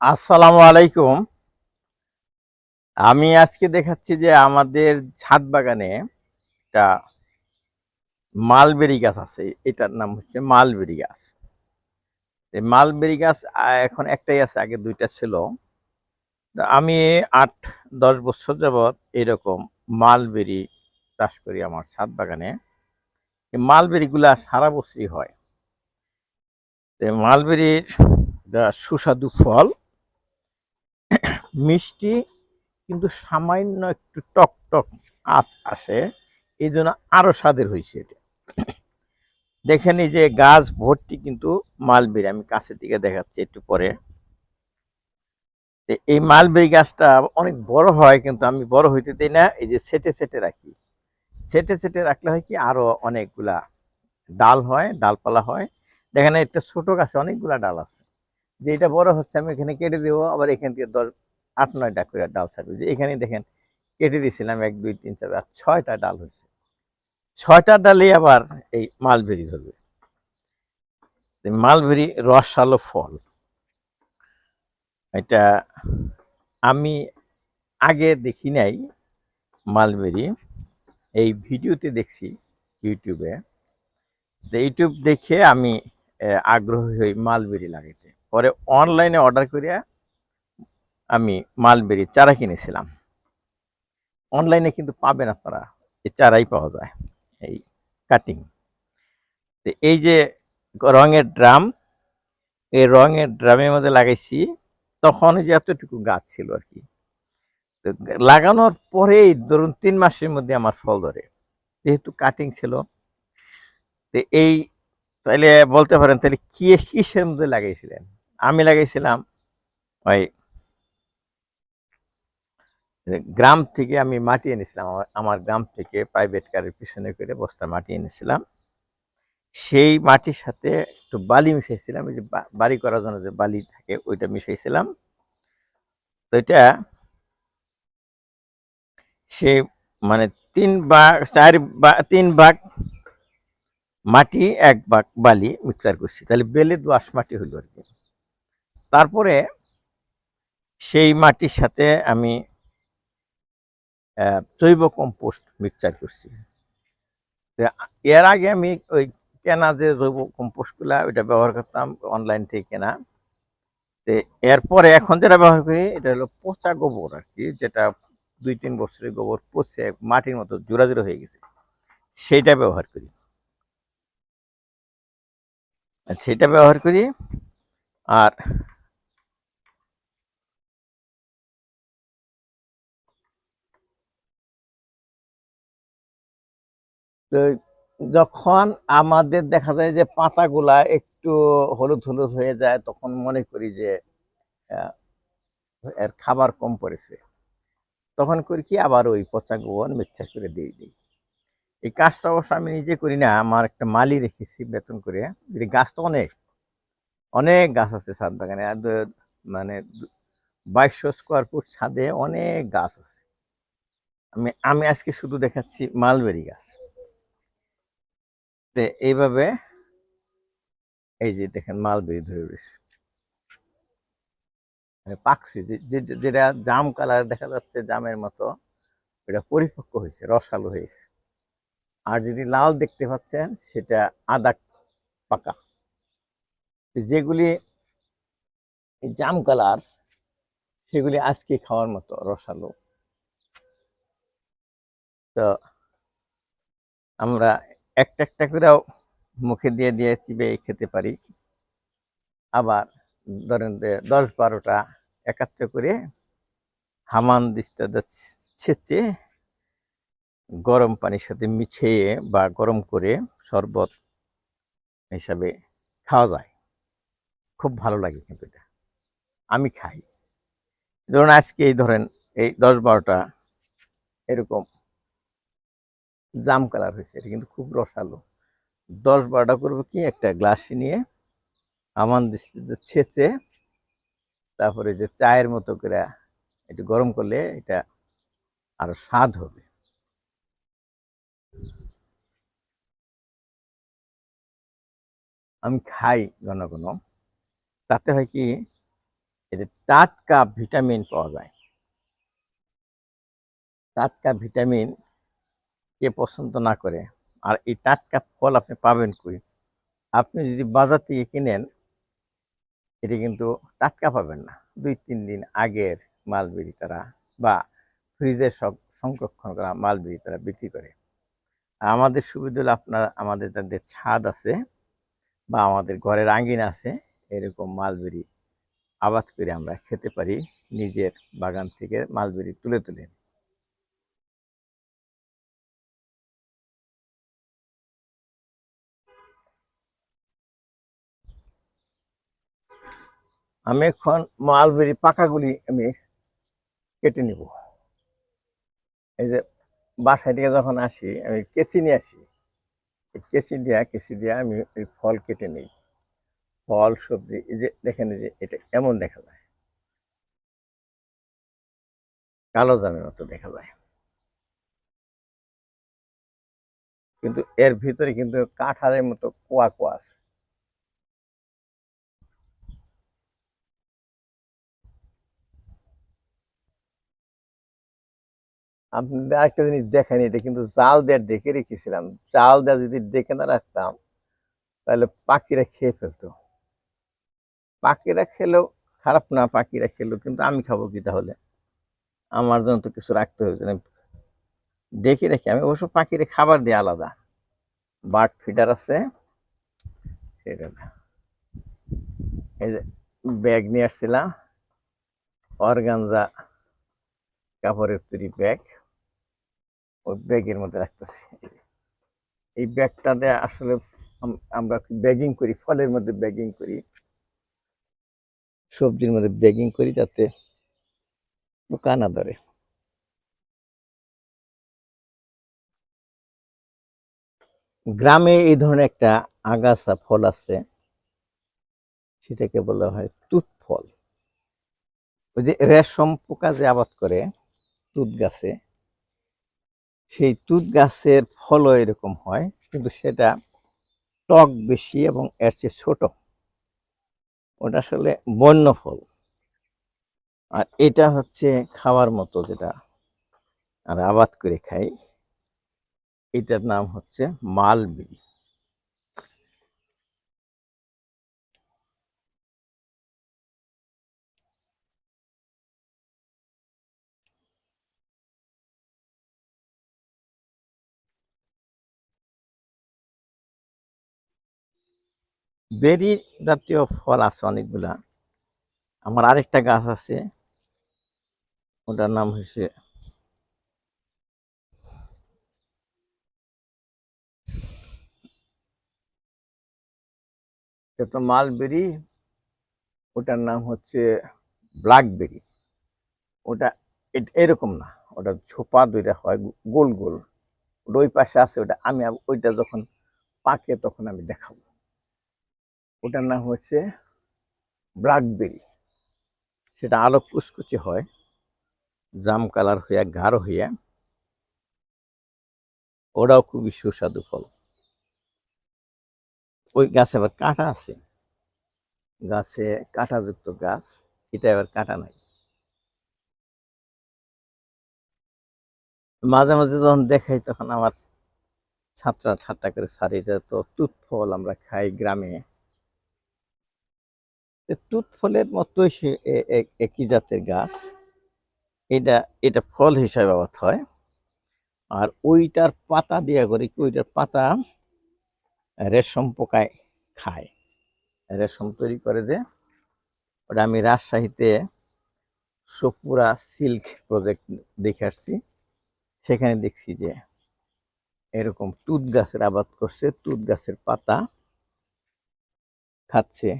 আসসালামু আলাইকুম। আমি আজকে দেখাচ্ছি যে আমাদের ছাদ বাগানে একটা মালবেরি গাছ আছে। এটার নাম হচ্ছে মালবেরি গাছ। মালবেরি গাছ এখন একটাই আছে, আগে দুইটা ছিল। আমি আট, দশ বছর যাবৎ এরকম মালবেরি চাষ করি আমার ছাদ বাগানে। মালবেরিগুলা সারা বছরই হয়। মালবেরির সুস্বাদু ফল মিষ্টি কিন্তু সামান্য একটু টক টক আঁচ আসে এই জন্য আরও স্বাদের হয়েছে এটা। দেখেন যে গাছ ভর্তি কিন্তু মালবেরি, আমি কাছের দিকে দেখাচ্ছি একটু পরে। এই মালবেরি গাছটা অনেক বড় হয় কিন্তু আমি বড় হইতে দিই না, এই যে সেটে সেটে রাখি। সেটে সেটে রাখলে হয় কি আরও অনেকগুলা ডাল হয়, ডালপালা হয়। দেখেন একটা ছোট গাছে অনেকগুলা ডাল আছে। যে এটা বড় হচ্ছে আমি এখানে কেটে দেবো, আবার এখান থেকে দশ আট নয়টা করে ডাল ছাড়বে। এখানে দেখেন কেটে দিয়েছিলাম এক, দুই, তিন, চার আর ছয়টা ডাল হয়েছে। ছয়টা ডালে আবার এই মালবেরি ধরবে। মালবেরি রসালো ফল। এটা আমি আগে দেখি নাই মালবেরি। এই ভিডিওতে দেখছি ইউটিউবে। তো ইউটিউব দেখে আমি আগ্রহী হই মালবেরি লাগাইতে। পরে অনলাইনে অর্ডার করিয়া আমি মালবেরি চারা কিনেছিলাম। অনলাইনে কিন্তু পাবেন আপনারা, এই চারাই পাওয়া যায়, এই কাটিং এই যে রঙের ড্রাম, এই রঙের ড্রামের মধ্যে লাগাইছি, তখন যে এতটুকু গাছ ছিল আর কি। তো লাগানোর পরেই ধরুন তিন মাসের মধ্যে আমার ফল ধরে, যেহেতু কাটিং ছিল। তো এই তাহলে বলতে পারেন তাহলে কি কিসের মধ্যে লাগাইছিলেন? আমি লাগাইছিলাম ওই গ্রাম থেকে আমি মাটি এনেছিলাম, আমার- গ্রাম থেকে প্রাইভেট কারের পিছনে করে বস্তা মাটি এনেছিলাম। সেই মাটির সাথে একটু বালি মিশাইছিলাম যে বাড়ি করার জন্য যে বালি থাকে ওইটা মিশাইছিলাম। তো এটা সে মানে তিন ভাগ, চার তিন ভাগ মাটি, এক ভাগ বালি মিক্সার করছি। তাহলে বেলে দোয়াশ মাটি হইল আর কি। তারপরে সেই মাটির সাথে আমি জৈব কম্পোস্ট মিক্সচার করছি। এর আগে আমি ওই কেনা যে জৈব কম্পোস্টগুলা ওইটা ব্যবহার করতাম অনলাইন থেকে কেনা। এরপরে এখন যেটা ব্যবহার করি, এটা হলো পচা গোবর আর কি যেটা দুই তিন বছরের গোবর পচে মাটির মতো জোড়া জোড়া হয়ে গেছে, সেইটা ব্যবহার করি। সেটা ব্যবহার করি, আর যখন আমাদের দেখা যায় যে পাতাগুলা একটু হলুদ হলুদ হয়ে যায়, তখন মনে করি যে এর খাবার কম পড়েছে। তখন করি কি আবার ওই পচা গোবর মিক্সচার করে দিয়ে দিই। এই কাজটা অবশ্য আমি নিজে করি না, আমার একটা মালি রেখেছি বেতন করে। এই গাছ তো অনেক অনেক গাছ আছে ছাদ বাগানে। মানে বাইশশো স্কোয়ার ফুট ছাদে অনেক গাছ আছে। আমি আমি আজকে শুধু দেখাচ্ছি মালবেরি গাছ। তো এইভাবে এই যে দেখেন মালবেরি ধরে রয়েছে। মানে পাকছে যেটা জাম কালার দেখা যাচ্ছে জামের মতো, এটা পরিপক্ক হয়েছে, রসালো হয়েছে। আর যদি লাল দেখতে পাচ্ছেন, সেটা আদা পাকা। যেগুলি জাম কালার, সেগুলি আজকে খাওয়ার মতো রসালো। তো আমরা একটা একটা করেও মুখে দিয়ে দিয়ে চিবে খেতে পারি। আবার ধরেন দশ বারোটা একাত্র করে হামান দিস্তা ছেঁচে গরম পানির সাথে মিছিয়ে বা গরম করে শরবত হিসাবে খাওয়া যায়। খুব ভালো লাগে কিন্তু এটা। আমি খাই। ধরুন আজকে এই ধরেন এই দশ বারোটা এরকম জাম কালার হয়েছে, এটা কিন্তু খুব রসালো। দশ বারোটা করব কি, একটা গ্লাস নিয়ে আমান দৃষ্টিতে ছেঁচে, তারপরে যে চায়ের মতো করে একটু গরম করলে এটা আরও স্বাদ হবে। আমি খাই ঘন ঘন। তাতে হয় কি এতে টাটকা ভিটামিন পাওয়া যায়। টাটকা ভিটামিন কে পছন্দ না করে, আর এই টাটকা ফল আপনি পাবেন কই? আপনি যদি বাজার থেকে কিনেন, এটি কিন্তু টাটকা পাবেন না। দুই, তিন দিন আগের মালবেরি তারা বা ফ্রিজের সব সংরক্ষণ করা মালবেরি তারা বিক্রি করে। আমাদের সুবিধা হলো আপনার, আমাদের যাদের ছাদ আছে বা আমাদের ঘরের আঙ্গিনা আছে, এরকম মালবেরি আবাদ করে আমরা খেতে পারি নিজের বাগান থেকে মালবেরি তুলে তুলে। আমি এখন মালবেরি পাকাগুলি আমি কেটে নিব। এই যে বাসায় থেকে যখন আসি, আমি কেসি নিয়ে আসি। কেসি দিয়া কেসি দিয়া আমি এই ফল কেটে নিই। ফল, সবজি, এই যে দেখেন যে এটা এমন দেখা যায়। কালো জামের মতো দেখা যায়। কিন্তু এর ভিতরে কিন্তু কাঁঠালের মতো কোয়া কোয়া আছে। আপনাদের আরেকটা জিনিস দেখেন, এটা কিন্তু জাল দেওয়ার ডেকে রেখেছিলাম। জাল দেওয়া যদি ডেকে না রাখতাম, তাহলে পাখিরা খেয়ে ফেলতো। পাখিরা খেলেও, খারাপ না পাখিরা খেলেও, কিন্তু আমি খাব কি তাহলে? আমার জন্য তো কিছু রাখতে হবে না ডেকে রেখে, আমি অবশ্য পাখিরে খাবার দিই আলাদা। বার্ড ফিডার আছে, সেটা এই যে ব্যাগ নিয়ে আসছিলাম, অর্গানজা কাপড়ের তৈরি ব্যাগ, ওই ব্যাগের মধ্যে রাখতেছি। এই ব্যাগটাতে আসলে আমরা ব্যাগিং করি, ফলের মধ্যে ব্যাগিং করি, সবজির মধ্যে ব্যাগিং করি যাতে পোকা ধরে। গ্রামে এই ধরনের একটা আগাছা, ফল আছে, সেটাকে বলা হয় তুত ফল ওই যে রেশম পোকা যে আবাদ করে তুত গাছে, সেই তুত গাছের ফলও এরকম হয়, কিন্তু সেটা টক বেশি এবং এর চেয়ে ছোট। ওটা আসলে বন্য ফল। আর এটা হচ্ছে খাওয়ার মতো যেটা আর আবাদ করে খাই। এটার নাম হচ্ছে মালবেরি। বেরি জাতীয় ফল আছে অনেকগুলা। আমার আরেকটা গাছ আছে, ওটার নাম হচ্ছে এটা মালবেরি, ওটার নাম হচ্ছে ব্ল্যাকবেরি। ওটা এরকম না, ওটা ছোপা দুইটা হয় গোল গোল। ওটা ওই পাশে আছে, ওটা আমি ওইটা যখন পাকে তখন আমি দেখাবো। ওটার নাম হচ্ছে ব্ল্যাকবেরি। সেটা আলো কুচকুচে হয়, জাম কালার হইয়া, গাঢ় হইয়া। ওটাও খুবই সুস্বাদু ফল। ওই গাছে আবার কাঁটা আছে। গাছে কাঁটাযুক্ত গাছ, এটা আবার কাঁটা নাই। মাঝে মাঝে যখন দেখাই তখন আমার ছাত্রা ঠাট্টা করে সারি এটা তো তুত ফল আমরা খাই গ্রামে। তুত ফলের এ- একই জাতের গাছ। এটা এটা ফল হিসাবে আবাদ হয়। আর ওইটার পাতা দিয়া করে কি ওইটার পাতা রেশম পোকায় খায়। রেশম তৈরি করে যে ওটা আমি রাজশাহীতে সপুরা সিল্ক প্রজেক্ট দেখে আসছি। সেখানে দেখছি যে এরকম তুত গাছের আবাদ করছে, তুত গাছের পাতা খাচ্ছে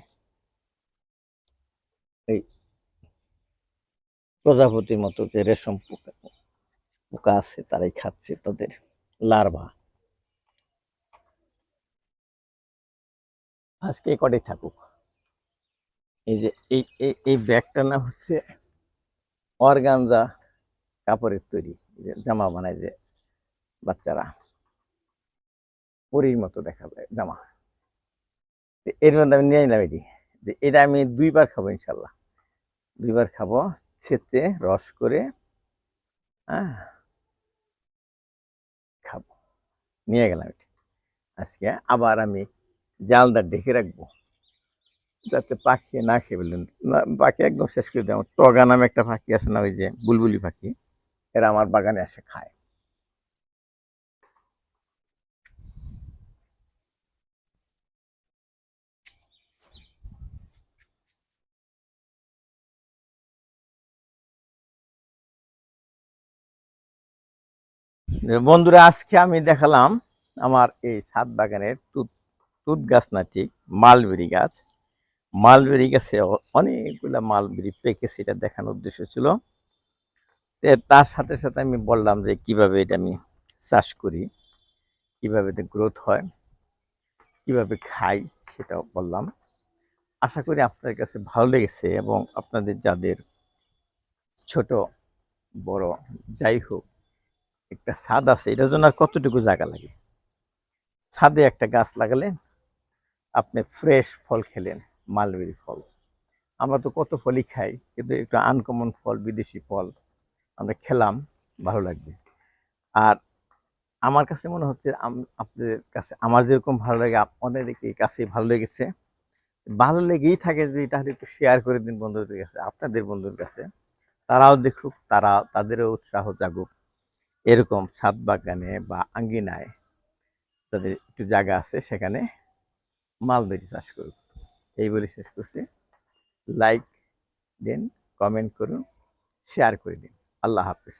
এই প্রজাপতির মতো যে রেশম পোকা পোকা আছে, তারাই খাচ্ছে তাদের লার্ভা। আজকে কটাই থাকুক। এই যে, এই, এই- ব্যাগটার নাম হচ্ছে অর্গানজা কাপড়ের তৈরি জামা বানায় যে বাচ্চারা। পরীর মতো দেখা যায় জামা। এর মধ্যে আমি নিয়ে নিলাম এটি। যে এটা আমি দুইবার খাব ইনশাল্লাহ। দুইবার খাব ছেঁচে রস করে হ্যাঁ খাব। নিয়ে গেলাম এটি। আজকে আবার আমি জালদা ঢেকে রাখব। যাতে পাখি না খেয়ে বললেন পাখি একদম শেষ করে দেয় আমার টগা নামে একটা পাখি আছে না, ওই যে বুলবুলি পাখি, এরা আমার বাগানে এসে খায় যে বন্ধুরা, আজকে আমি দেখালাম আমার এই ছাদ বাগানের তুত তুত গাছ না ঠিক, মালবেরি গাছ। মালবেরি গাছে অনেকগুলা মালবেরি পেকেছে এটা দেখানোর উদ্দেশ্য ছিল। তার সাথে সাথে আমি বললাম যে কীভাবে এটা আমি চাষ করি, কীভাবে এতে গ্রোথ হয়, কীভাবে খাই সেটাও বললাম। আশা করি আপনাদের কাছে ভালো লেগেছে এবং আপনাদের যাদের ছোট, বড়, যাই হোক একটা ছাদ আছে, এটার জন্য আর কতটুকু জায়গা লাগে? ছাদে একটা গাছ লাগালেন, আপনি ফ্রেশ ফল খেলেন মালবেরি ফল। আমরা তো কত ফলই খাই, কিন্তু একটু আনকমন ফল, বিদেশি ফল আমরা খেলাম, ভালো লাগবে। আর আমার কাছে মনে হচ্ছে আপনাদের কাছে আমার যেরকম ভালো লাগে অনেকের কাছে ভালো লেগেছে। ভালো লেগেই থাকে যদি তাহলে একটু শেয়ার করে দিন বন্ধুদের কাছে, আপনাদের বন্ধুর কাছে। তারাও দেখুক, তারা, তাদেরও উৎসাহ জাগুক। এরকম ছাদ বাগানে বা আঙ্গিনায় তাদের একটু জায়গা আছে, সেখানে মালবেরি চাষ করুক এই বলে শেষ করছি। লাইক দিন কমেন্ট করুন শেয়ার করে দিন। আল্লাহ হাফিজ।